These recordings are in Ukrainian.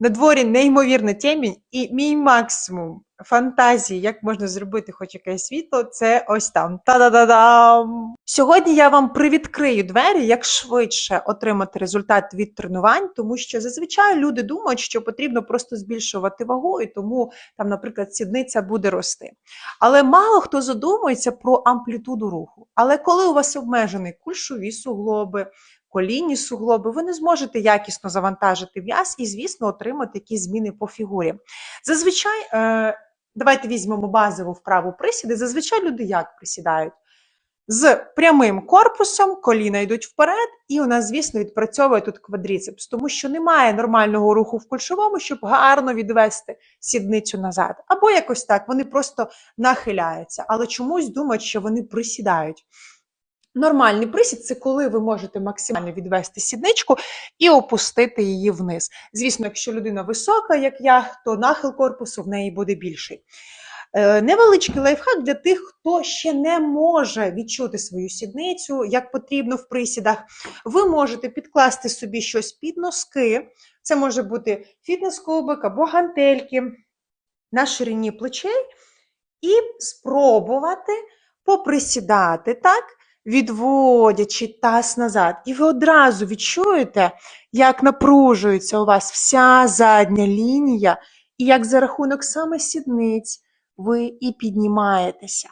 На дворі неймовірна темінь, і мій максимум фантазії, як можна зробити хоч якесь світло, це ось там. Та-да-да-дам! Сьогодні я вам привідкрию двері, як швидше отримати результат від тренувань, тому що зазвичай люди думають, що потрібно просто збільшувати вагу, і тому там, наприклад, сідниця буде рости. Але мало хто задумується про амплітуду руху. Але коли у вас обмежений кульшові суглоби, колінні суглоби, ви не зможете якісно завантажити в'яз і, звісно, отримати якісь зміни по фігурі. Зазвичай, е, давайте візьмемо базову вправу присіди. Зазвичай люди як присідають? З прямим корпусом коліна йдуть вперед, і у нас, звісно, відпрацьовує тут квадріцепс, тому що немає нормального руху в кульшовому, щоб гарно відвести сідницю назад. Або якось так, вони просто нахиляються, але чомусь думають, що вони присідають. Нормальний присід це коли ви можете максимально відвести сідничку і опустити її вниз. Звісно, якщо людина висока, як я, то нахил корпусу в неї буде більший. Е, Невеличкий лайфхак для тих, хто ще не може відчути свою сідницю, як потрібно в присідах. Ви можете підкласти собі щось під носки. Це може бути фітнес-кубик або гантельки на ширині плечей, і спробувати поприсідати так, відводячи таз назад. І ви одразу відчуєте, як напружується у вас вся задня лінія, і як за рахунок саме сідниць ви і піднімаєтеся.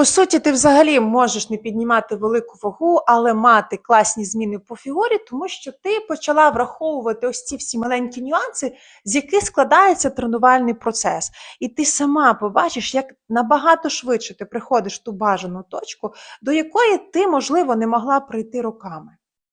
По суті, ти взагалі можеш не піднімати велику вагу, але мати класні зміни по фігурі, тому що ти почала враховувати ось ці всі маленькі нюанси, з яких складається тренувальний процес. І ти сама побачиш, як набагато швидше ти приходиш в ту бажану точку, до якої ти, можливо, не могла прийти роками.